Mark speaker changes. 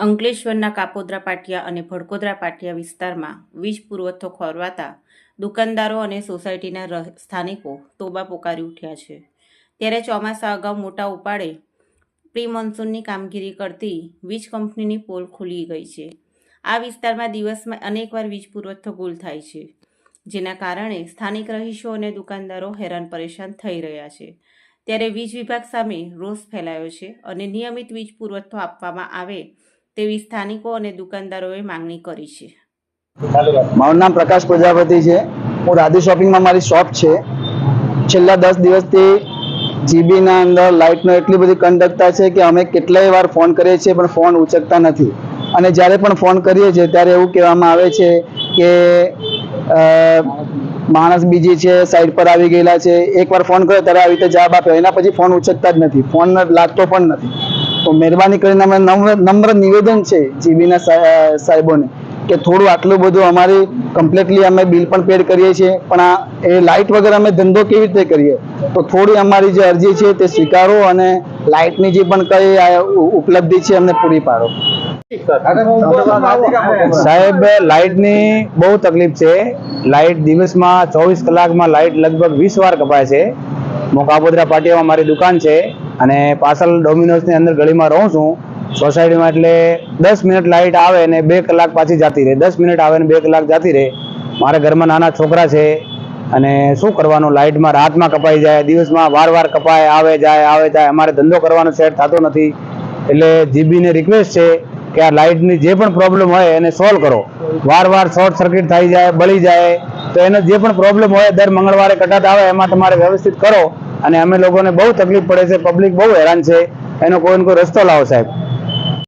Speaker 1: અંકલેશ્વરના કાપોદ્રા પાટિયા અને ભડકોદરા પાટિયા વિસ્તારમાં વીજ પુરવઠો ખોરવાતા દુકાનદારો અને સોસાયટીના સ્થાનિકો તોબા પોકારી ઉઠ્યા છે. ત્યારે ચોમાસા અગાઉ મોટા ઉપાડે પ્રી મોન્સૂનની કામગીરી કરતી વીજ કંપનીની પોલ ખુલી ગઈ છે. આ વિસ્તારમાં દિવસમાં અનેકવાર વીજ પુરવઠો ગુલ થાય છે, જેના કારણે સ્થાનિક રહીશો અને દુકાનદારો હેરાન પરેશાન થઈ રહ્યા છે. ત્યારે વીજ વિભાગ સામે રોષ ફેલાયો છે અને નિયમિત વીજ પુરવઠો આપવામાં આવે તેવી સ્થાનિકો અને દુકાનદારોએ માંગણી કરી છે.
Speaker 2: મારું નામ પ્રકાશ પ્રજાપતિ છે. હું રાધે શોપિંગમાં મારી શોપ છે. છેલ્લા દસ દિવસથી જીબીના અંદર લાઇટનો એટલી બધી કંડકતા છે કે અમે કેટલાય વાર ફોન કરીએ છીએ પણ ફોન ઉચકતા નથી. અને જ્યારે પણ ફોન કરીએ છીએ ત્યારે એવું કહેવામાં આવે છે કે માણસ બીજી છે, સાઈડ પર આવી ગયેલા છે. એકવાર ફોન કર્યો ત્યારે આવી રીતે જવાબ આપ્યો. એના પછી ફોન ઉચકતા જ નથી. ફોન લાગતો પણ નથી. તો મહેરબાની કરીને અમે નમ્ર નિવેદન છે જીબીના સાહેબોને કે થોડું આટલું બધું અમારી કમ્પ્લીટલી અમે બિલ પણ પેડ કરીએ છીએ, પણ આ એ લાઇટ વગર અમે ધંધો કેવી રીતે કરીએ? તો થોડી અમારી જે અરજી છે તે સ્વીકારો અને લાઇટની જે પણ કઈ ઉપલબ્ધિ છે અમને પૂરી પાડો.
Speaker 3: સાહેબ લાઇટની બહુ તકલીફ છે. લાઇટ દિવસમાં ચોવીસ કલાકમાં લાઇટ લગભગ વીસ વાર કપાય છે. હું કાપોદ્રા પાટિયામાં મારી દુકાન છે. અને પાછળ ડોમિનોઝની અંદર ગલીમાં રહું છું, સોસાયટીમાં એટલે દસ મિનિટ લાઇટ આવે ને બે કલાક પાછી જતી રહે. દસ મિનિટ આવે ને બે કલાક જતી રહે. મારા ઘરમાં નાના છોકરા છે અને શું કરવાનું? લાઇટમાં રાતમાં કપાઈ જાય, દિવસમાં વાર વાર કપાય, આવે જાય આવે જાય. અમારે ધંધો કરવાનો સેટ થતો નથી. એટલે જીબીને રિક્વેસ્ટ છે કે આ લાઇટની જે પણ પ્રોબ્લેમ હોય એને સોલ્વ કરો. વાર વાર શોર્ટ સર્કિટ થઈ જાય, બળી જાય, તો એનો જે પણ પ્રોબ્લેમ હોય દર મંગળવારે કટાત આવે, એમાં તમારે વ્યવસ્થિત કરો. અને અમે લોકોને બહુ તકલીફ પડે છે પબ્લિક બહુ હેરાન છે. એનો કોઈ ને કોઈ રસ્તો લાવો સાહેબ.